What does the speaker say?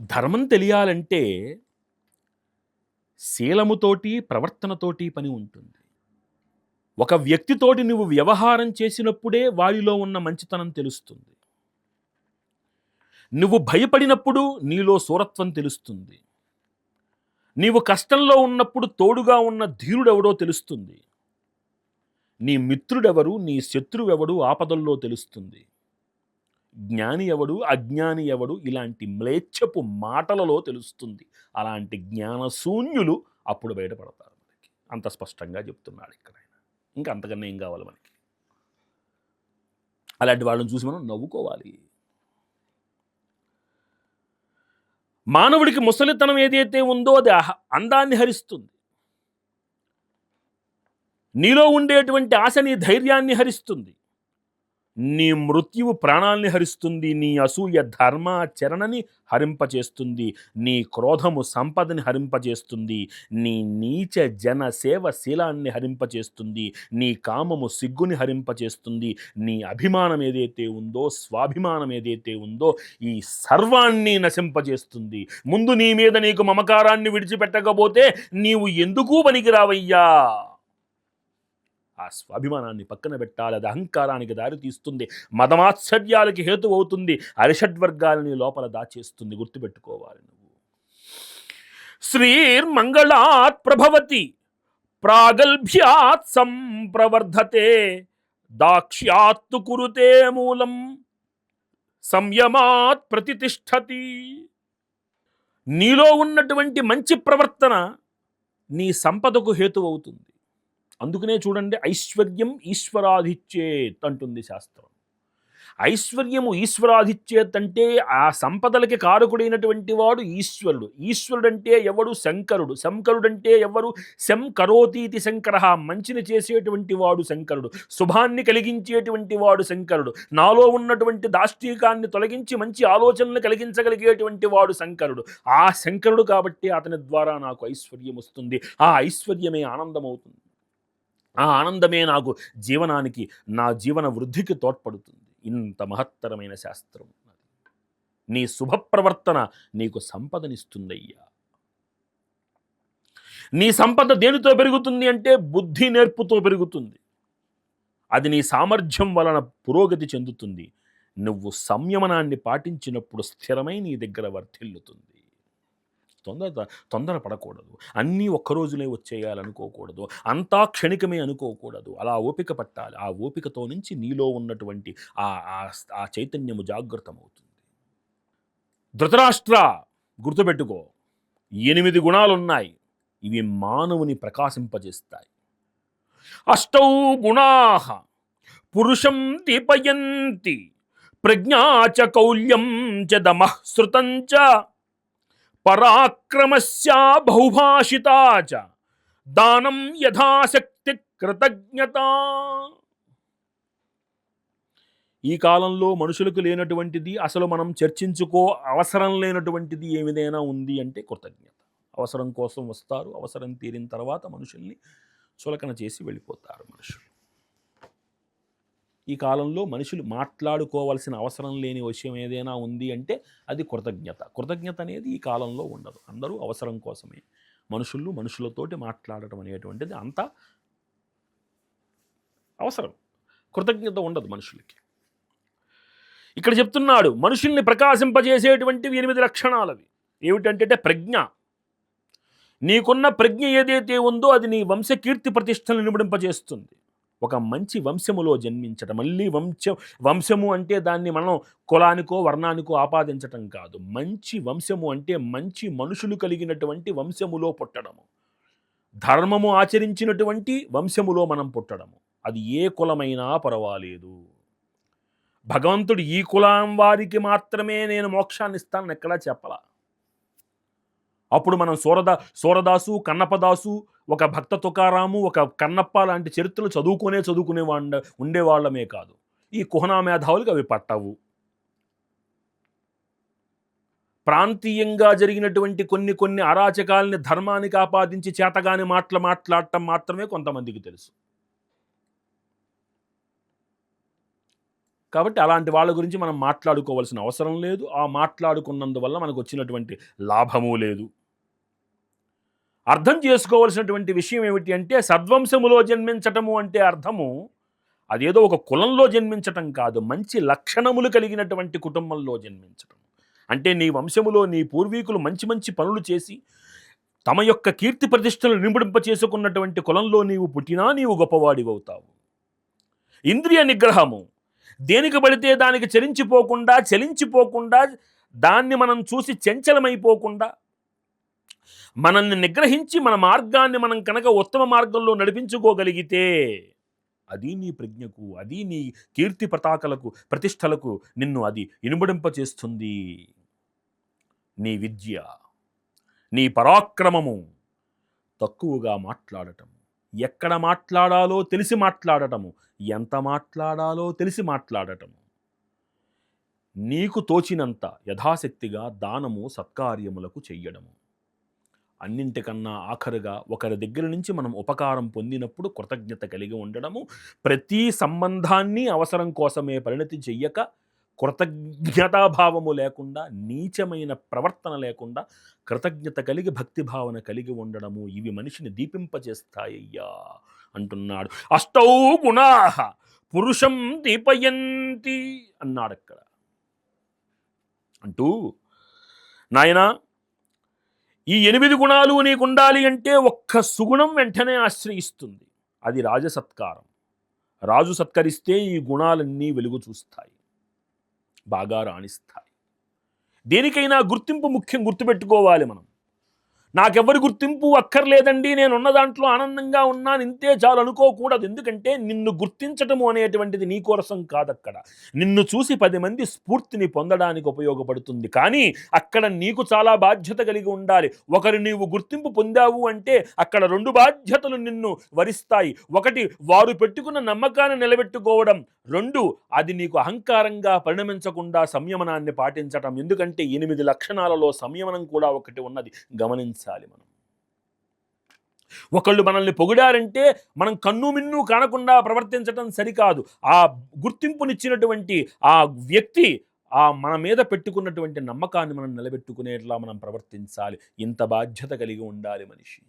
ధర్మం తెలియాలంటే శీలముతోటి ప్రవర్తనతోటి పని ఉంటుంది. ఒక వ్యక్తితోటి నువ్వు వ్యవహారం చేసినప్పుడే వాడిలో ఉన్న మంచితనం తెలుస్తుంది. నువ్వు భయపడినప్పుడు నీలో సూరత్వం తెలుస్తుంది. నీవు కష్టంలో ఉన్నప్పుడు తోడుగా ఉన్న ధీరుడెవడో తెలుస్తుంది. నీ మిత్రుడెవరు నీ శత్రువెవడు ఆపదల్లో తెలుస్తుంది. జ్ఞాని ఎవడు అజ్ఞాని ఎవడు ఇలాంటి మ్లేచ్ఛపు మాటలలో తెలుస్తుంది. అలాంటి జ్ఞానశూన్యులు అప్పుడు బయటపడతారు మనకి. అంత స్పష్టంగా చెప్తున్నాడు ఇక్కడ ఆయన ఇంకా అంతకన్నా ఏం కావాలి మనకి? అలాంటి వాళ్ళని చూసి మనం నవ్వుకోవాలి. మానవుడికి ముసలితనం ఏదైతే ఉందో అది అందాన్ని హరిస్తుంది. నీలో ఉండేటువంటి ఆశ నీ ధైర్యాన్ని హరిస్తుంది. నీ మృత్యువు ప్రాణాల్ని హరిస్తుంది నీ అసూయ ధర్మాచరణని హరింపచేస్తుంది నీ క్రోధము సంపదని హరింపచేస్తుంది నీ నీచ జన సేవ శీలాన్ని హరింపచేస్తుంది నీ కామము సిగ్గుని హరింపచేస్తుంది నీ అభిమానం ఏదైతే ఉందో స్వాభిమానం ఏదైతే ఉందో ఈ సర్వాన్ని నశింపజేస్తుంది. ముందు నీ మీద నీకు మమకారాన్ని విడిచిపెట్టకపోతే నీవు ఎందుకు పనికిరావయ్యా? ఆ స్వాభిమానాన్ని పక్కన పెట్టాలి అది అహంకారానికి దారి తీస్తుంది మదమాశ్చర్యాలకి హేతు అవుతుంది అరిషడ్వర్గాలని లోపల దాచేస్తుంది గుర్తుపెట్టుకోవాలి నువ్వు. శ్రీర్మంగళాత్ ప్రభవతి ప్రాగల్భ్యాత్ సంప్రవర్ధతే దాక్ష్యాత్తు కురుతే మూలం సంయమాత్ ప్రతిష్టతి నీలో ఉన్నటువంటి మంచి ప్రవర్తన నీ సంపదకు హేతు అవుతుంది అందుకనే చూడండి ఐశ్వర్యం ఈశ్వరాధిచ్చేత్ అంటుంది శాస్త్రం. ఐశ్వర్యము ఈశ్వరాధిచ్చేత్ అంటే ఆ సంపదలకి కారకుడైనటువంటి వాడు ఈశ్వరుడు. ఈశ్వరుడు అంటే ఎవడు? శంకరుడు. శంకరుడు అంటే ఎవరు? శం కరోతీతి శంకర. మంచిని చేసేటువంటి వాడు శంకరుడు. శుభాన్ని కలిగించేటువంటి వాడు శంకరుడు. నాలో ఉన్నటువంటి దాష్టీకాన్ని తొలగించి మంచి ఆలోచనలు కలిగించగలిగేటువంటి వాడు శంకరుడు. ఆ శంకరుడు కాబట్టి అతని ద్వారా నాకు ఐశ్వర్యం వస్తుంది. ఆ ఐశ్వర్యమే ఆనందమవుతుంది. ఆ ఆనందమే నాకు జీవనానికి నా జీవన వృద్ధికి తోడ్పడుతుంది. ఇంత మహత్తరమైన శాస్త్రం నీ శుభప్రవర్తన నీకు సంపదనిస్తుందయ్యా. నీ సంపద దేనితో పెరుగుతుంది అంటే బుద్ధి నేర్పుతో పెరుగుతుంది. అది నీ సామర్థ్యం వలన పురోగతి చెందుతుంది. నువ్వు సంయమనాన్ని పాటించినప్పుడు స్థిరమై నీ దగ్గర వర్ధిల్లుతుంది. తొందర తొందర పడకూడదు అన్నీ ఒక్క రోజులే వచ్చేయాలనుకోకూడదు. అంతా క్షణికమే అనుకోకూడదు. అలా ఓపిక పట్టాలి. ఆ ఓపికతో నుంచి నీలో ఉన్నటువంటి ఆ ఆ- ఆ చైతన్యము జాగృతమవుతుంది ధృతరాష్ట్ర గుర్తుపెట్టుకో. ఎనిమిది గుణాలున్నాయి. ఇవి మానవుని ప్రకాశింపజేస్తాయి. అష్టౌ గుణా. పురుషం దీపయంతి. ప్రజ్ఞా చ కౌల్యం చ దమః శృతం చ. పరాక్రమస్యా బహుభాషితా చ. దానం యథాశక్తి కృతజ్ఞత ఈ కాలంలో మనుషులకు లేనటువంటిది అసలు మనం చర్చించుకో అవసరం లేనటువంటిది ఏమిదైనా ఉంది అంటే కృతజ్ఞత. అవసరం కోసం వస్తారు అవసరం తీరిన తర్వాత మనుషుల్ని చులకన చేసి వెళ్ళిపోతారు మనుషులు. ఈ కాలంలో మనుషులు మాట్లాడుకోవాల్సిన అవసరం లేని విషయం ఏదైనా ఉంది అంటే అది కృతజ్ఞత. కృతజ్ఞత అనేది ఈ కాలంలో ఉండదు. అందరూ అవసరం కోసమే. మనుషులు మనుషులతోటి మాట్లాడటం అనేటువంటిది అంత అవసరం. కృతజ్ఞత ఉండదు మనుషులకి. ఇక్కడ చెప్తున్నాడు మనుషుల్ని ప్రకాశింపజేసేటువంటివి ఎనిమిది లక్షణాలవి. ఏమిటంటే ప్రజ్ఞ. నీకున్న ప్రజ్ఞ ఏదైతే ఉందో అది నీ వంశ కీర్తి ప్రతిష్టలను నిబడింపజేస్తుంది. ఒక మంచి వంశములో జన్మించటం. మళ్ళీ వంశ వంశము అంటే దాన్ని మనం కులానికో వర్ణానికో ఆపాదించటం కాదు. మంచి వంశము అంటే మంచి మనుషులు కలిగినటువంటి వంశములో పుట్టడము. ధర్మము ఆచరించినటువంటి వంశములో మనం పుట్టడము. అది ఏ కులమైనా పర్వాలేదు. భగవంతుడు ఈ కులం వారికి మాత్రమే నేను మోక్షాన్ని ఇస్తానని ఎక్కడా చెప్పలా. అప్పుడు మనం సూరదా సూరదాసు కన్నపదాసు ఒక భక్త తుకారాము ఒక కన్నప్ప లాంటి చరిత్రలు చదువుకునే చదువుకునే వాళ్ళ ఉండేవాళ్ళమే కాదు. ఈ కుహనా మేధావులకు అవి పట్టవు. ప్రాంతీయంగా జరిగినటువంటి కొన్ని కొన్ని అరాచకాలని ధర్మానికి ఆపాదించి చేతగాని మాటలు మాట్లాడటం మాత్రమే కొంతమందికి తెలుసు. కాబట్టి అలాంటి వాళ్ళ గురించి మనం మాట్లాడుకోవాల్సిన అవసరం లేదు. ఆ మాట్లాడుకున్నందువల్ల మనకు వచ్చినటువంటి లాభము లేదు. అర్థం చేసుకోవాల్సినటువంటి విషయం ఏమిటి అంటే సద్వంశములో జన్మించటము అంటే అర్థము అదేదో ఒక కులంలో జన్మించటం కాదు. మంచి లక్షణములు కలిగినటువంటి కుటుంబంలో జన్మించటం. అంటే నీ వంశములో నీ పూర్వీకులు మంచి మంచి పనులు చేసి తమ యొక్క కీర్తి ప్రతిష్టలు నింపుడింప చేసుకున్నటువంటి కులంలో నీవు పుట్టినా నీవు గొప్పవాడివవుతావు. ఇంద్రియ నిగ్రహము దేనికి పడితే దానికి చలించిపోకుండా చలించిపోకుండా దాన్ని మనం చూసి చంచలమైపోకుండా మనల్ని నిగ్రహించి మన మార్గాన్ని మనం కనుక ఉత్తమ మార్గంలో నడిపించుకోగలిగితే అది నీ ప్రజ్ఞకు అది నీ కీర్తి పతాకలకు ప్రతిష్టలకు నిన్ను అది ఇనుబడింపచేస్తుంది నీ విద్య నీ పరాక్రమము తక్కువగా మాట్లాడటం. ఎక్కడ మాట్లాడాలో తెలిసి మాట్లాడటము. ఎంత మాట్లాడాలో తెలిసి మాట్లాడటము. నీకు తోచినంత యథాశక్తిగా దానము సత్కార్యములకు చెయ్యడము. అన్నింటికన్నా ఆఖరుగా ఒకరి దగ్గర నుంచి మనం ఉపకారం పొందినప్పుడు కృతజ్ఞత కలిగి ఉండడము. ప్రతి సంబంధాన్ని అవసరం కోసమే పరిణతి చెయ్యక కృతజ్ఞతాభావము లేకుండా నీచమైన ప్రవర్తన లేకుండా కృతజ్ఞత కలిగి భక్తి భావన కలిగి ఉండడము ఇవి మనిషిని దీపింపజేస్తాయ్యా అంటున్నాడు. అష్టౌ గుణా పురుషం దీపయంతి అన్నాడు అక్కడ అంటూ నాయనా ఈ ఎనిమిది గుణాలు నీకు ఉండాలి అంటే ఒక్క సుగుణం వెంటనే ఆశ్రయిస్తుంది. అది రాజసత్కారం. రాజు సత్కరిస్తే ఈ గుణాలన్నీ వెలుగు చూస్తాయి. బాగా రాణిస్తాయి. దేనికైనా గుర్తింపు ముఖ్యం గుర్తుపెట్టుకోవాలి మనం. నాకెవరి గుర్తింపు అక్కర్లేదండి నేను ఉన్న దాంట్లో ఆనందంగా ఉన్నాను ఇంతే చాలు అనుకోకూడదు. ఎందుకంటే నిన్ను గుర్తించటము అనేటువంటిది నీ కోరసం కాదక్కడ. నిన్ను చూసి పది మంది స్ఫూర్తిని పొందడానికి ఉపయోగపడుతుంది. కానీ అక్కడ నీకు చాలా బాధ్యత కలిగి ఉండాలి. ఒకరు నీవు గుర్తింపు పొందావు అంటే అక్కడ రెండు బాధ్యతలు నిన్ను వరిస్తాయి. ఒకటి వారు పెట్టుకున్న నమ్మకాన్ని నిలబెట్టుకోవడం. రెండు అది నీకు అహంకారంగా పరిణమించకుండా సంయమనాన్ని పాటించటం. ఎందుకంటే ఎనిమిది లక్షణాలలో సంయమనం కూడా ఒకటి ఉన్నది. గమనించాలి మనం. ఒకళ్ళు మనల్ని పొగిడారంటే మనం కన్ను మిన్ను కానకుండా ప్రవర్తించటం సరికాదు. ఆ గుర్తింపునిచ్చినటువంటి ఆ వ్యక్తి ఆ మన మీద పెట్టుకున్నటువంటి నమ్మకాన్ని మనం నిలబెట్టుకునేట్లా మనం ప్రవర్తించాలి. ఇంత బాధ్యత కలిగి ఉండాలి మనిషి.